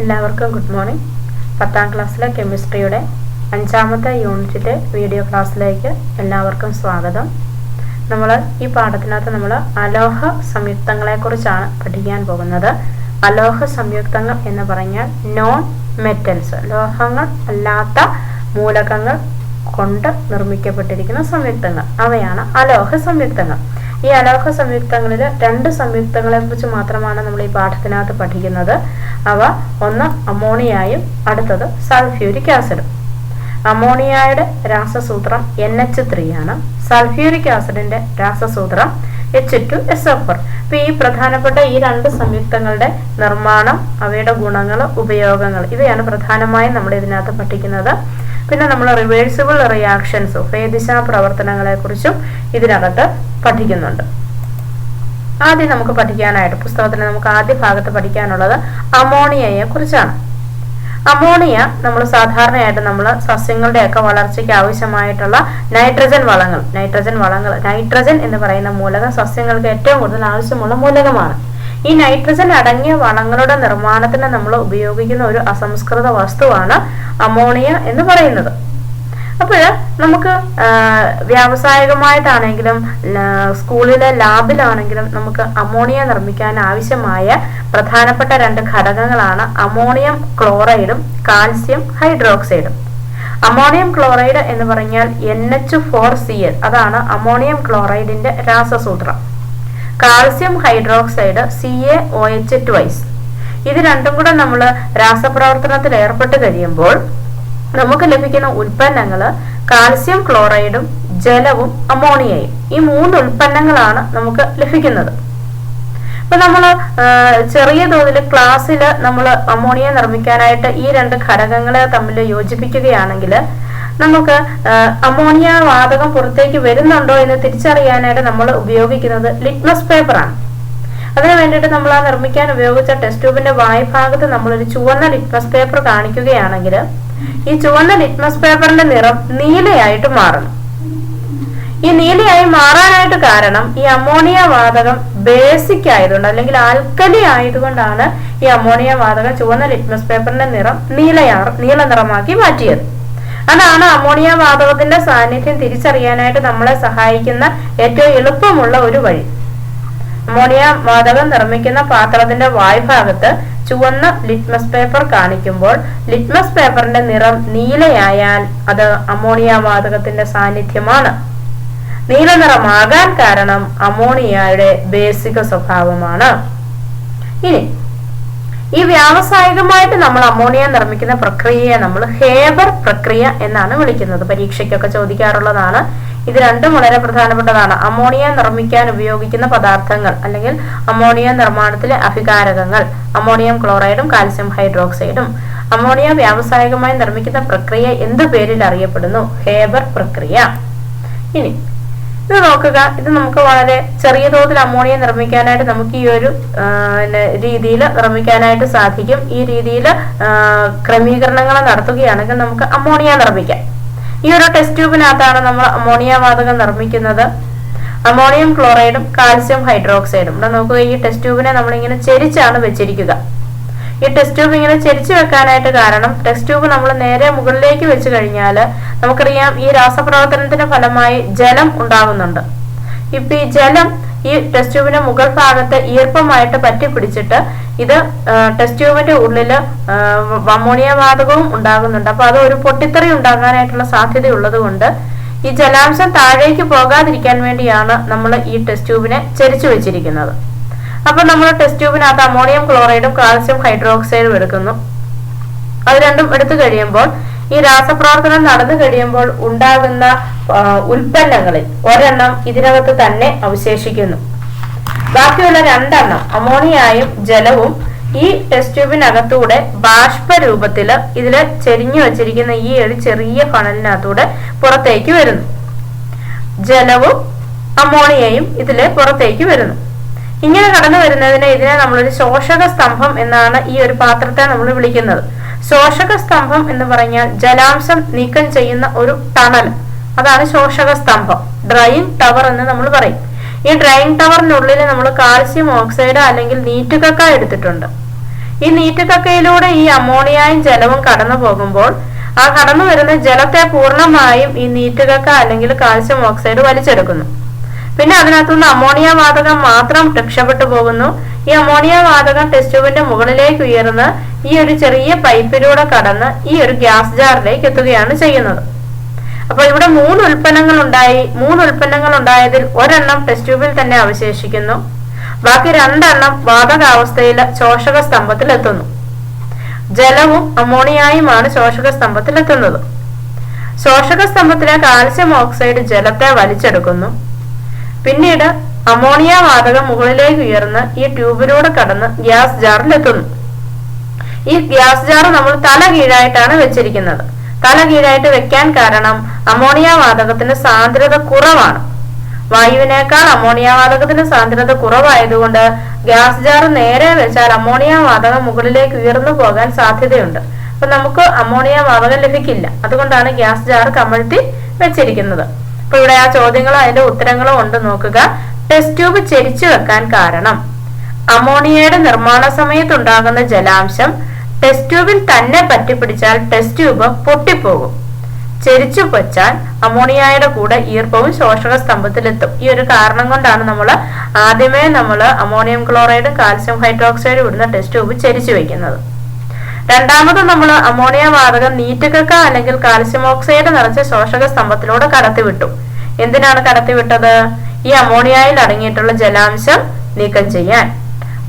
എല്ലാവർക്കും good morning പത്താം ക്ലാസ്സിലെ കെമിസ്ട്രിയുടെ അഞ്ചാമത്തെ യൂണിറ്റിലെ വീഡിയോ ക്ലാസ്സിലേക്ക് എല്ലാവർക്കും സ്വാഗതം. നമ്മൾ ഈ പാഠത്തിനകത്ത് നമ്മൾ അലോഹ സംയുക്തങ്ങളെക്കുറിച്ചാണ് പഠിക്കാൻ പോകുന്നത്. അലോഹ സംയുക്തങ്ങൾ എന്ന് പറഞ്ഞാൽ നോൺ മെറ്റൽസ് ലോഹങ്ങൾ അല്ലാത്ത മൂലകങ്ങൾ കൊണ്ട് നിർമ്മിക്കപ്പെട്ടിരിക്കുന്ന സംയുക്തങ്ങൾ. അവയാണ് അലോഹ സംയുക്തങ്ങൾ. ഈ അലോഹ സംയുക്തങ്ങളിൽ രണ്ട് സംയുക്തങ്ങളെ കുറിച്ച് മാത്രമാണ് നമ്മൾ ഈ പാഠത്തിനകത്ത് പഠിക്കുന്നത്. അവ ഒന്ന് അമോണിയായും അടുത്തത് സൾഫ്യൂരിക് ആസിഡും. അമോണിയയുടെ രാസസൂത്രം എൻ എച്ച് ത്രീ ആണ് സൾഫ്യൂരിക് ആസിഡിന്റെ രാസസൂത്രം എച്ച് ടു എസ് എഫ് അപ്പൊ ഈ പ്രധാനപ്പെട്ട ഈ രണ്ട് സംയുക്തങ്ങളുടെ നിർമ്മാണം അവയുടെ ഗുണങ്ങൾ ഉപയോഗങ്ങൾ ഇവയാണ് പ്രധാനമായും നമ്മൾ ഇതിനകത്ത് പഠിക്കുന്നത്. പിന്നെ നമ്മൾ റിവേഴ്സിബിൾ റിയാക്ഷൻസും പ്രവർത്തനങ്ങളെ കുറിച്ചും ഇതിനകത്ത് പഠിക്കുന്നുണ്ട്. ആദ്യം നമുക്ക് പഠിക്കാനായിട്ട് പുസ്തകത്തിൽ നമുക്ക് ആദ്യ ഭാഗത്ത് പഠിക്കാനുള്ളത് അമോണിയയെ കുറിച്ചാണ് അമോണിയ നമ്മൾ സാധാരണയായിട്ട് നമ്മൾ സസ്യങ്ങളുടെയൊക്കെ വളർച്ചയ്ക്ക് ആവശ്യമായിട്ടുള്ള നൈട്രജൻ വളങ്ങൾ നൈട്രജൻ വളങ്ങൾ നൈട്രജൻ എന്ന് പറയുന്ന മൂലകം സസ്യങ്ങൾക്ക് ഏറ്റവും കൂടുതൽ ആവശ്യമുള്ള മൂലകമാണ്. ഈ നൈട്രജൻ അടങ്ങിയ വളങ്ങളുടെ നിർമ്മാണത്തിന് നമ്മൾ ഉപയോഗിക്കുന്ന ഒരു അസംസ്കൃത വസ്തുവാണ് അമോണിയ എന്ന് പറയുന്നത്. അപ്പോൾ നമുക്ക് വ്യാവസായികമായിട്ടാണെങ്കിലും സ്കൂളിലെ ലാബിലാണെങ്കിലും നമുക്ക് അമോണിയ നിർമ്മിക്കാൻ ആവശ്യമായ പ്രധാനപ്പെട്ട രണ്ട് ഘടകങ്ങളാണ് അമോണിയം ക്ലോറൈഡും കാൽസ്യം ഹൈഡ്രോക്സൈഡും അമോണിയം ക്ലോറൈഡ് എന്ന് പറഞ്ഞാൽ N H four C L അതാണ് അമോണിയം ക്ലോറൈഡിന്റെ രാസസൂത്രം. Calcium hydroxide C A O H twice ഇത് രണ്ടും കൂടെ നമ്മൾ രാസപ്രവർത്തനത്തിൽ ഏർപ്പെട്ട് കഴിയുമ്പോൾ നമുക്ക് ലഭിക്കുന്ന ഉൽപ്പന്നങ്ങൾ കാൽസ്യം ക്ലോറൈഡും ജലവും അമോണിയയും. ഈ മൂന്ന് ഉൽപ്പന്നങ്ങളാണ് നമുക്ക് ലഭിക്കുന്നത്. ഇപ്പൊ നമ്മൾ ചെറിയ തോതിൽ ക്ലാസ്സിൽ നമ്മൾ അമോണിയ നിർമ്മിക്കാനായിട്ട് ഈ രണ്ട് ഘടകങ്ങളെ തമ്മിൽ യോജിപ്പിക്കുകയാണെങ്കിൽ നമുക്ക് അമോണിയ വാതകം പുറത്തേക്ക് വരുന്നുണ്ടോ എന്ന് തിരിച്ചറിയാനായിട്ട് നമ്മൾ ഉപയോഗിക്കുന്നത് ലിറ്റ്മസ് പേപ്പറാണ്. അതിനു വേണ്ടിയിട്ട് നമ്മൾ ആ നിർമ്മിക്കാൻ ഉപയോഗിച്ച ടെസ്റ്റ് ട്യൂബിന്റെ വായ്ഭാഗത്ത് ഒരു ചുവന്ന ലിറ്റ്മസ് പേപ്പർ കാണിക്കുകയാണെങ്കിൽ ഈ ചുവന്ന ലിറ്റ്മസ് പേപ്പറിന്റെ നിറം നീലയായിട്ട് മാറണം ഈ നീലയായി മാറാനായിട്ട് കാരണം ഈ അമോണിയ വാതകം ബേസിക് ആയതുകൊണ്ട് അല്ലെങ്കിൽ ആൽക്കലി ആയതുകൊണ്ടാണ് ഈ അമോണിയ വാതകം ചുവന്ന ലിറ്റ്മസ് പേപ്പറിന്റെ നിറം നീലയാ നീല നിറമാക്കി മാറ്റിയത്. അതാണ് അമോണിയ വാതകത്തിന്റെ സാന്നിധ്യം തിരിച്ചറിയാനായിട്ട് നമ്മളെ സഹായിക്കുന്ന ഏറ്റവും എളുപ്പമുള്ള ഒരു വഴി. അമോണിയ വാതകം നിർമ്മിക്കുന്ന പാത്രത്തിന്റെ വായ്ഭാഗത്ത് ചുവന്ന ലിറ്റ്മസ് പേപ്പർ കാണിക്കുമ്പോൾ ലിറ്റ്മസ് പേപ്പറിന്റെ നിറം നീലയായാൽ അത് അമോണിയ വാതകത്തിന്റെ സാന്നിധ്യമാണ്. നീല നിറമാകാൻ കാരണം അമോണിയയുടെ ബേസിക സ്വഭാവമാണ്. ഇനി ഈ വ്യാവസായികമായിട്ട് നമ്മൾ അമോണിയ നിർമ്മിക്കുന്ന പ്രക്രിയയെ നമ്മൾ ഹേബർ പ്രക്രിയ എന്നാണ് വിളിക്കുന്നത്. പരീക്ഷയ്ക്കൊക്കെ ചോദിക്കാറുള്ളതാണ്. ഇത് രണ്ടും വളരെ പ്രധാനപ്പെട്ടതാണ്. അമോണിയ നിർമ്മിക്കാൻ ഉപയോഗിക്കുന്ന പദാർത്ഥങ്ങൾ അല്ലെങ്കിൽ അമോണിയ നിർമ്മാണത്തിലെ അഭികാരകങ്ങൾ അമോണിയം ക്ലോറൈഡും കാൽസ്യം ഹൈഡ്രോക്സൈഡും. അമോണിയ വ്യാവസായികമായി നിർമ്മിക്കുന്ന പ്രക്രിയ എന്ത് പേരിൽ അറിയപ്പെടുന്നു? ഹേബർ പ്രക്രിയ. ഇനി ഇത് നോക്കുക. ഇത് നമുക്ക് വളരെ ചെറിയ തോതിൽ അമോണിയ നിർമ്മിക്കാനായിട്ട് നമുക്ക് ഈ ഒരു രീതിയിൽ നിർമ്മിക്കാനായിട്ട് സാധിക്കും. ഈ രീതിയിൽ ക്രമീകരണങ്ങൾ നടത്തുകയാണെങ്കിൽ നമുക്ക് അമോണിയ നിർമ്മിക്കാം. ഈ ഒരു ടെസ്റ്റ് ട്യൂബിനകത്താണ് നമ്മൾ അമോണിയ വാതകം നിർമ്മിക്കുന്നത്. അമോണിയം ക്ലോറൈഡും കാൽസ്യം ഹൈഡ്രോക്സൈഡും ഇവിടെ നോക്കുക ഈ ടെസ്റ്റ് ട്യൂബിനെ നമ്മളിങ്ങനെ ചെരിച്ചാണ് വെച്ചിരിക്കുക. ഈ ടെസ്റ്റ് ട്യൂബ് ഇങ്ങനെ ചെരിച്ചു വെക്കാനായിട്ട് കാരണം ടെസ്റ്റ് ട്യൂബ് നമ്മൾ നേരെ മുകളിലേക്ക് വെച്ച് കഴിഞ്ഞാൽ നമുക്കറിയാം ഈ രാസപ്രവർത്തനത്തിന്റെ ഫലമായി ജലം ഉണ്ടാകുന്നുണ്ട്. ഇപ്പൊ ഈ ജലം ഈ ടെസ്റ്റ് ട്യൂബിന്റെ മുകൾ ഭാഗത്ത് ഈർപ്പമായിട്ട് പറ്റി പിടിച്ചിട്ട് ഇത് ടെസ്റ്റ് ട്യൂബിന്റെ ഉള്ളിൽ അമോണിയ വാതകവും ഉണ്ടാകുന്നുണ്ട്. അപ്പൊ അത് ഒരു പൊട്ടിത്തെറി ഉണ്ടാകാനായിട്ടുള്ള സാധ്യത കൊണ്ട് ഈ ജലാംശം താഴേക്ക് പോകാതിരിക്കാൻ വേണ്ടിയാണ് നമ്മൾ ഈ ടെസ്റ്റ് ട്യൂബിനെ ചരിച്ചു വെച്ചിരിക്കുന്നത്. അപ്പൊ നമ്മൾ ടെസ്റ്റ് ട്യൂബിനകത്ത് അമോണിയം ക്ലോറൈഡും കാൽസ്യം ഹൈഡ്രോക്സൈഡും എടുക്കുന്നു. അത് രണ്ടും എടുത്തു കഴിയുമ്പോൾ ഈ രാസപ്രവർത്തനം നടന്നു കഴിയുമ്പോൾ ഉണ്ടാകുന്ന ഉൽപ്പന്നങ്ങളിൽ ഒരെണ്ണം ഇതിനകത്ത് തന്നെ അവശേഷിക്കുന്നു. ബാക്കിയുള്ള രണ്ടെണ്ണം അമോണിയായും ജലവും ഈ ടെസ്റ്റ് ട്യൂബിനകത്തൂടെ ബാഷ്പ രൂപത്തിൽ ഇതിൽ ചെരിഞ്ഞു വെച്ചിരിക്കുന്ന ഈ ഒരു ചെറിയ ഫണലിനകത്തൂടെ പുറത്തേക്ക് വരുന്നു. ജലവും അമോണിയയും ഇതിൽ പുറത്തേക്ക് വരുന്നു. ഇങ്ങനെ കടന്നു വരുന്നതിന് ഇതിനെ നമ്മളൊരു ശോഷക സ്തംഭം എന്നാണ് ഈ ഒരു പാത്രത്തെ നമ്മൾ വിളിക്കുന്നത്. ശോഷക സ്തംഭം എന്ന് പറഞ്ഞാൽ ജലാംശം നീക്കം ചെയ്യുന്ന ഒരു ടണൽ. അതാണ് ശോഷക സ്തംഭം. ഡ്രൈയിങ് ടവർ എന്ന് നമ്മൾ പറയും. ഈ ഡ്രൈയിങ് ടവറിനുള്ളിൽ നമ്മൾ കാൽസ്യം ഓക്സൈഡ് അല്ലെങ്കിൽ നീറ്റുകക്ക എടുത്തിട്ടുണ്ട്. ഈ നീറ്റുകക്കയിലൂടെ ഈ അമോണിയായും ജലവും കടന്നു പോകുമ്പോൾ ആ കടന്നു വരുന്ന ജലത്തെ പൂർണമായും ഈ നീറ്റുകക്ക അല്ലെങ്കിൽ കാൽസ്യം ഓക്സൈഡ് വലിച്ചെടുക്കുന്നു. പിന്നെ അതിനകത്തുനിന്ന് അമോണിയ വാതകം മാത്രം രക്ഷപ്പെട്ടു പോകുന്നു. ഈ അമോണിയ വാതകം ടെസ്റ്റ് ട്യൂബിന്റെ മുകളിലേക്ക് ഉയർന്ന് ഈ ഒരു ചെറിയ പൈപ്പിലൂടെ കടന്ന് ഈ ഒരു ഗ്യാസ് ജാറിലേക്ക് എത്തുകയാണ് ചെയ്യുന്നത്. അപ്പോൾ ഇവിടെ മൂന്ന് ഉൽപ്പന്നങ്ങൾ ഉണ്ടായി. മൂന്ന് ഉൽപ്പന്നങ്ങൾ ഉണ്ടായതിൽ ഒരെണ്ണം ടെസ്റ്റ് ട്യൂബിൽ തന്നെ അവശേഷിക്കുന്നു. ബാക്കി രണ്ടെണ്ണം വാതകാവസ്ഥയിൽ ശോഷക സ്തംഭത്തിൽ എത്തുന്നു. ജലവും അമോണിയായുമാണ് ശോഷക സ്തംഭത്തിൽ എത്തുന്നത്. ശോഷക സ്തംഭത്തിലെ കാൽസ്യം ഓക്സൈഡ് ജലത്തെ വലിച്ചെടുക്കുന്നു. പിന്നീട് അമോണിയ വാതകം മുകളിലേക്ക് ഉയർന്ന് ഈ ട്യൂബിലൂടെ കടന്ന് ഗ്യാസ് ജാറിൽ എത്തുന്നു ഈ ഗ്യാസ് ജാർ നമ്മൾ തല കീഴായിട്ടാണ് വെച്ചിരിക്കുന്നത്. തല കീഴായിട്ട് വെക്കാൻ കാരണം അമോണിയ വാതകത്തിന്റെ സാന്ദ്രത കുറവാണ്. വായുവിനേക്കാൾ അമോണിയ വാതകത്തിന്റെ സാന്ദ്രത കുറവായതുകൊണ്ട് ഗ്യാസ് ജാർ നേരെ വെച്ചാൽ അമോണിയ വാതകം മുകളിലേക്ക് ഉയർന്നു പോകാൻ സാധ്യതയുണ്ട്. അപ്പൊ നമുക്ക് അമോണിയ വാതകം ലഭിക്കില്ല. അതുകൊണ്ടാണ് ഗ്യാസ് ജാർ കമഴ്ത്തി വെച്ചിരിക്കുന്നത്. അപ്പൊ ഇവിടെ ആ ചോദ്യങ്ങളും അതിന്റെ ഉത്തരങ്ങളും ഉണ്ട് നോക്കുക. ടെസ്റ്റ് ട്യൂബ് ചെരിച്ചു വെക്കാൻ കാരണം. അമോണിയയുടെ നിർമ്മാണ സമയത്ത് ഉണ്ടാകുന്ന ജലാംശം ടെസ്റ്റ് ട്യൂബിൽ തന്നെ പറ്റിപ്പിടിച്ചാൽ ടെസ്റ്റ് ട്യൂബ് പൊട്ടിപ്പോകും. ചെരിച്ചു വെച്ചാൽ അമോണിയയുടെ കൂടെ ഈർപ്പവും ശോഷക സ്തംഭത്തിലെത്തും. ഈ ഒരു കാരണം കൊണ്ടാണ് നമ്മൾ ആദ്യമേ നമ്മൾ അമോണിയം ക്ലോറൈഡും കാൽസ്യം ഹൈഡ്രോക്സൈഡും ഇടുന്ന ടെസ്റ്റ് ട്യൂബ് ചെരിച്ചു വെക്കുന്നത്. രണ്ടാമത് നമ്മൾ അമോണിയ വാതകം നീറ്റക്കക്ക അല്ലെങ്കിൽ കാൽസ്യം ഓക്സൈഡ് നിറച്ച ശോഷക സ്തംഭത്തിലൂടെ കടത്തിവിട്ടു. എന്തിനാണ് കടത്തിവിട്ടത്? ഈ അമോണിയയിൽ അടങ്ങിയിട്ടുള്ള ജലാംശം നീക്കം ചെയ്യാൻ.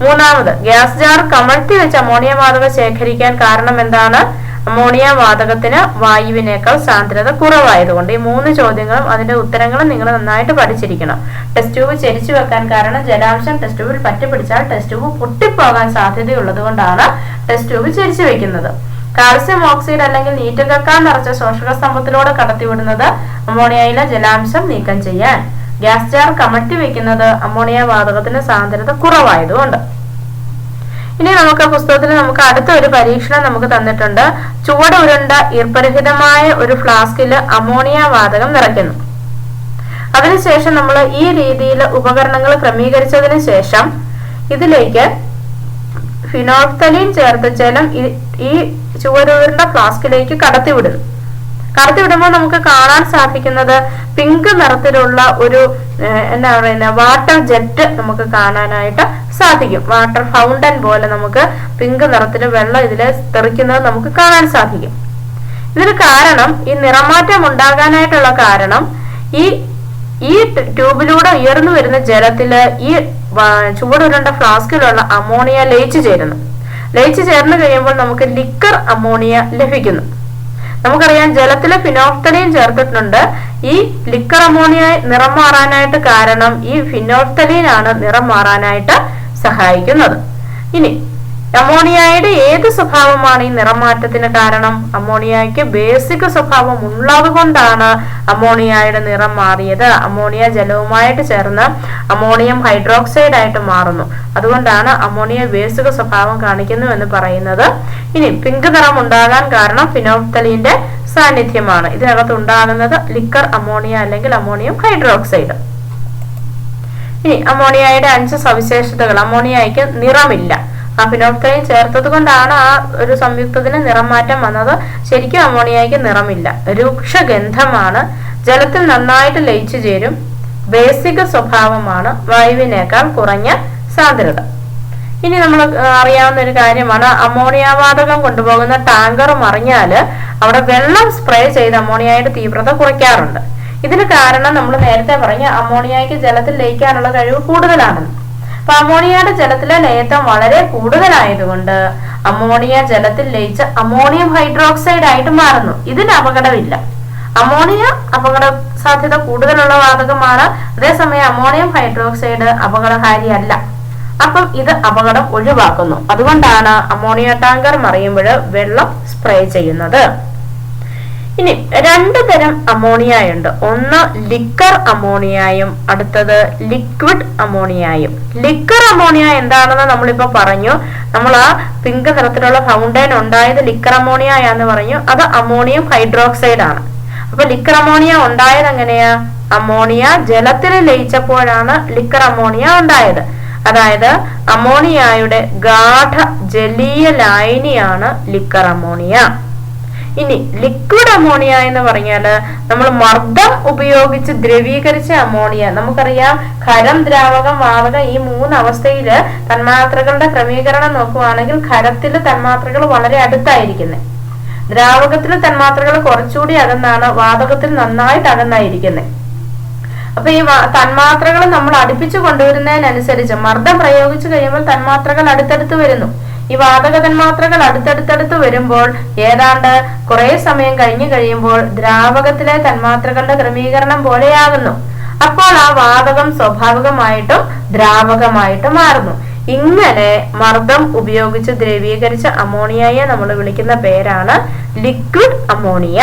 മൂന്നാമത് ഗ്യാസ് ജാർ കമഴ്ത്തി വെച്ച് അമോണിയ വാതകം ശേഖരിക്കാൻ കാരണം എന്താണ്? അമോണിയ വാതകത്തിന് വായുവിനേക്കാൾ സാന്ദ്രത കുറവായതുകൊണ്ട് ഈ മൂന്ന് ചോദ്യങ്ങളും അതിന്റെ ഉത്തരങ്ങളും നിങ്ങൾ നന്നായിട്ട് പഠിച്ചിരിക്കണം. ടെസ്റ്റ് ട്യൂബ് ചരിച്ചു വെക്കാൻ കാരണം ജലാംശം ടെസ്റ്റ് ട്യൂബിൽ പറ്റിപ്പിടിച്ചാൽ ടെസ്റ്റ് ട്യൂബ് പൊട്ടിപ്പോകാൻ സാധ്യതയുള്ളത് കൊണ്ടാണ് ടെസ്റ്റ് ട്യൂബ് ചരിച്ചു വെക്കുന്നത്. കാൽസ്യം ഓക്സൈഡ് അല്ലെങ്കിൽ നീറ്റുകക്കാൻ നിറച്ച ശോഷക സ്തംഭത്തിലൂടെ കടത്തിവിടുന്നത് അമോണിയയിലെ ജലാംശം നീക്കം ചെയ്യാൻ. ഗ്യാസ് ജാർ കമഴ്ത്തി വെക്കുന്നത് അമോണിയ വാതകത്തിന് സാന്ദ്രത കുറവായതുകൊണ്ട്. ഇനി നമുക്ക് പുസ്തകത്തിൽ നമുക്ക് അടുത്ത ഒരു പരീക്ഷണം നമുക്ക് തന്നിട്ടുണ്ട്. ചുവട് ഉരുണ്ട ഈർപ്പരഹിതമായ ഒരു ഫ്ലാസ്കിൽ അമോണിയ വാതകം നിറയ്ക്കുന്നു. അതിനുശേഷം നമ്മൾ ഈ രീതിയിൽ ഉപകരണങ്ങൾ ക്രമീകരിച്ചതിന് ശേഷം ഇതിലേക്ക് ഫിനോക്തലീൻ ചേർത്ത ജലം ഈ- ചുവടുരുണ്ട ഫ്ലാസ്കിലേക്ക് കടത്തിവിടുന്നു. കടത്തിവിടുമ്പോൾ നമുക്ക് കാണാൻ സാധിക്കുന്നത് പിങ്ക് നിറത്തിലുള്ള ഒരു എന്താ പറയുന്നത് വാട്ടർ ജെറ്റ് നമുക്ക് കാണാനായിട്ട് സാധിക്കും. വാട്ടർ ഫൗണ്ടൻ പോലെ നമുക്ക് പിങ്ക് നിറത്തിൽ വെള്ളം ഇതിൽ തെറിക്കുന്നത് നമുക്ക് കാണാൻ സാധിക്കും. ഇതിന് കാരണം ഈ നിറമാറ്റം ഉണ്ടാകാനായിട്ടുള്ള കാരണം ഈ ഈ ട്യൂബിലൂടെ ഉയർന്നു വരുന്ന ജലത്തിൽ ഈ വ- ഫ്ലാസ്കിലുള്ള അമോണിയ ലയിച്ചു ചേരുന്നു. ലയിച്ചു ചേർന്ന് കഴിയുമ്പോൾ നമുക്ക് ലിക്കർ അമോണിയ ലഭിക്കുന്നു. നമുക്കറിയാം ജലത്തിലെ ഫിനോഫ്തലീൻ ചേർത്തിട്ടുണ്ട്. ഈ ലിക്കർ അമോണിയ നിറം മാറാനായിട്ട് കാരണം ഈ ഫിനോഫ്തലീൻ ആണ് നിറം മാറാനായിട്ട് സഹായിക്കുന്നത്. ഇനി അമോണിയയുടെ ഏത് സ്വഭാവമാണ് ഈ നിറമാറ്റത്തിന് കാരണം? അമോണിയയ്ക്ക് ബേസിക് സ്വഭാവം ഉള്ളതുകൊണ്ടാണ് അമോണിയയുടെ നിറം മാറിയത്. അമോണിയ ജലവുമായിട്ട് ചേർന്ന് അമോണിയം ഹൈഡ്രോക്സൈഡ് ആയിട്ട് മാറുന്നു. അതുകൊണ്ടാണ് അമോണിയ ബേസിക് സ്വഭാവം കാണിക്കുന്നു എന്ന് പറയുന്നത്. ഇനി പിങ്ക് നിറം ഉണ്ടാകാൻ കാരണം ഫിനോപ്തലീന്റെ സാന്നിധ്യമാണ്. ഇതിനകത്ത് ഉണ്ടാകുന്നത് ലിക്കർ അമോണിയ അല്ലെങ്കിൽ അമോണിയം ഹൈഡ്രോക്സൈഡ് ഇനി അമോണിയയുടെ അഞ്ച് സവിശേഷതകൾ. അമോണിയയ്ക്ക് നിറമില്ല. ആ ഫിനോഫ്തലിൻ ചേർത്തത് കൊണ്ടാണ് ആ ഒരു സംയുക്തത്തിന് നിറം മാറ്റം വന്നത്. ശരിക്കും അമോണിയയ്ക്ക് നിറമില്ല. രൂക്ഷഗന്ധമാണ്. ജലത്തിൽ നന്നായിട്ട് ലയിച്ചു ചേരും. ബേസിക് സ്വഭാവമാണ്. വായുവിനേക്കാൾ കുറഞ്ഞ സാന്ദ്രത. ഇനി നമ്മൾ അറിയാവുന്ന ഒരു കാര്യമാണ്. അമോണിയ വാതകം കൊണ്ടുപോകുന്ന ടാങ്കർ മറിഞ്ഞാൽ അവിടെ വെള്ളം സ്പ്രേ ചെയ്ത് അമോണിയയുടെ തീവ്രത കുറയ്ക്കാറുണ്ട്. ഇതിന് കാരണം നമ്മൾ നേരത്തെ പറഞ്ഞ അമോണിയയ്ക്ക് ജലത്തിൽ ലയിക്കാനുള്ള കഴിവ് കൂടുതലാണെന്ന്. അപ്പൊ അമോണിയയുടെ ജലത്തിലെ ലയത്വം വളരെ കൂടുതലായതുകൊണ്ട് അമോണിയ ജലത്തിൽ ലയിച്ച അമോണിയം ഹൈഡ്രോക്സൈഡ് ആയിട്ട് മാറുന്നു. ഇതിന് അപകടമില്ല. അമോണിയ അപകട സാധ്യത കൂടുതലുള്ള വാതകമാണ്. അതേസമയം അമോണിയം ഹൈഡ്രോക്സൈഡ് അപകടകാരിയല്ല. അപ്പം ഇത് അപകടം ഒഴിവാക്കുന്നു. അതുകൊണ്ടാണ് അമോണിയ ടാങ്കർ മറിയുമ്പോൾ വെള്ളം സ്പ്രേ ചെയ്യുന്നത്. ഇനി രണ്ട് തരം അമോണിയ ഉണ്ട്. ഒന്ന് ലിക്കർ അമോണിയയും അടുത്തത് ലിക്വിഡ് അമോണിയയും ലിക്കർ അമോണിയ എന്താണെന്ന് നമ്മളിപ്പോ പറഞ്ഞു. നമ്മൾ ആ പിങ്ക് നിറത്തിലുള്ള ഫൗണ്ടൈൻ ഉണ്ടായത് ലിക്കർ അമോണിയ എന്ന് പറഞ്ഞു. അത് അമോണിയം ഹൈഡ്രോക്സൈഡ് ആണ്. അപ്പൊ ലിക്കർ അമോണിയ ഉണ്ടായത് എങ്ങനെയാ? അമോണിയ ജലത്തിൽ ലയിച്ചപ്പോഴാണ് ലിക്കർ അമോണിയ ഉണ്ടായത്. അതായത് അമോണിയയുടെ ഗാഠ ജലീയ ലായനിയാണ് ലിക്കർ അമോണിയ ഇനി ലിക്വിഡ് അമോണിയ എന്ന് പറഞ്ഞാൽ നമ്മൾ മർദ്ദം ഉപയോഗിച്ച് ദ്രവീകരിച്ച അമോണിയ നമുക്കറിയാം ഖരം ദ്രാവകം വാതകം ഈ മൂന്ന് അവസ്ഥയിൽ തന്മാത്രകളുടെ ക്രമീകരണം നോക്കുവാണെങ്കിൽ ഖരത്തിൽ തന്മാത്രകൾ വളരെ അടുത്തായിരിക്കുന്നത് ദ്രാവകത്തിൽ തന്മാത്രകൾ കുറച്ചുകൂടി അകന്നാണ് വാതകത്തിൽ നന്നായിട്ട് അകന്നായിരിക്കുന്നത് അപ്പൊ ഈ തന്മാത്രകൾ നമ്മൾ അടുപ്പിച്ചു കൊണ്ടുവരുന്നതിനനുസരിച്ച് മർദ്ദം പ്രയോഗിച്ചു കഴിയുമ്പോൾ തന്മാത്രകൾ അടുത്തടുത്ത് വരുന്നു. ഈ വാതക തന്മാത്രകൾ അടുത്തടുത്തടുത്ത് വരുമ്പോൾ ഏതാണ്ട് കുറെ സമയം കഴിഞ്ഞു കഴിയുമ്പോൾ ദ്രാവകത്തിലെ തന്മാത്രകളുടെ ക്രമീകരണം പോലെയാകുന്നു. അപ്പോൾ ആ വാതകം സ്വാഭാവികമായിട്ടും ദ്രാവകമായിട്ട് മാറുന്നു. ഇങ്ങനെ മർദ്ദം ഉപയോഗിച്ച് ദ്രവീകരിച്ച അമോണിയയെ നമ്മൾ വിളിക്കുന്ന പേരാണ് ലിക്വിഡ് അമോണിയ.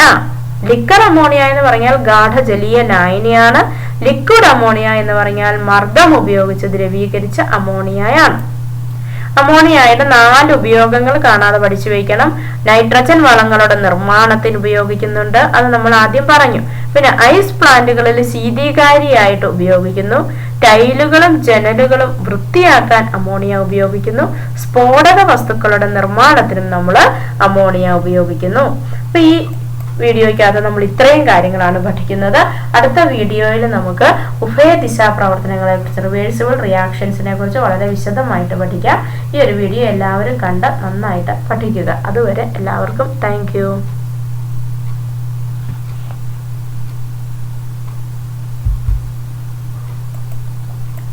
ലിക്കർ അമോണിയ എന്ന് പറഞ്ഞാൽ ഗാഠജലീയ ലായനിയാണ്. ലിക്വിഡ് അമോണിയ എന്ന് പറഞ്ഞാൽ മർദ്ദം ഉപയോഗിച്ച് ദ്രവീകരിച്ച അമോണിയയാണ്. അമോണിയയുടെ നാല് ഉപയോഗങ്ങൾ കാണാതെ പഠിച്ചു വയ്ക്കണം. നൈട്രജൻ വളങ്ങളുടെ നിർമ്മാണത്തിന് ഉപയോഗിക്കുന്നുണ്ട്. അത് നമ്മൾ ആദ്യം പറഞ്ഞു. പിന്നെ ഐസ് പ്ലാന്റുകളിൽ ശീതീകാരിയായിട്ട് ഉപയോഗിക്കുന്നു. ടൈലുകളും ജനലുകളും വൃത്തിയാക്കാൻ അമോണിയ ഉപയോഗിക്കുന്നു. സ്ഫോടക വസ്തുക്കളുടെ നിർമ്മാണത്തിനും നമ്മൾ അമോണിയ ഉപയോഗിക്കുന്നു. അപ്പൊ ഈ വീഡിയോയ്ക്കകത്ത് നമ്മൾ ഇത്രയും കാര്യങ്ങളാണ് പഠിക്കുന്നത്. അടുത്ത വീഡിയോയിൽ നമുക്ക് ഉഭയദിശാ പ്രവർത്തനങ്ങളെ കുറിച്ച് റിവേഴ്സിബിൾ റിയാക്ഷൻസിനെ കുറിച്ച് വളരെ വിശദമായിട്ട് പഠിക്കാം. ഈ ഒരു വീഡിയോ എല്ലാവരും കണ്ട് നന്നായിട്ട് പഠിക്കുക. അതുവരെ എല്ലാവർക്കും താങ്ക്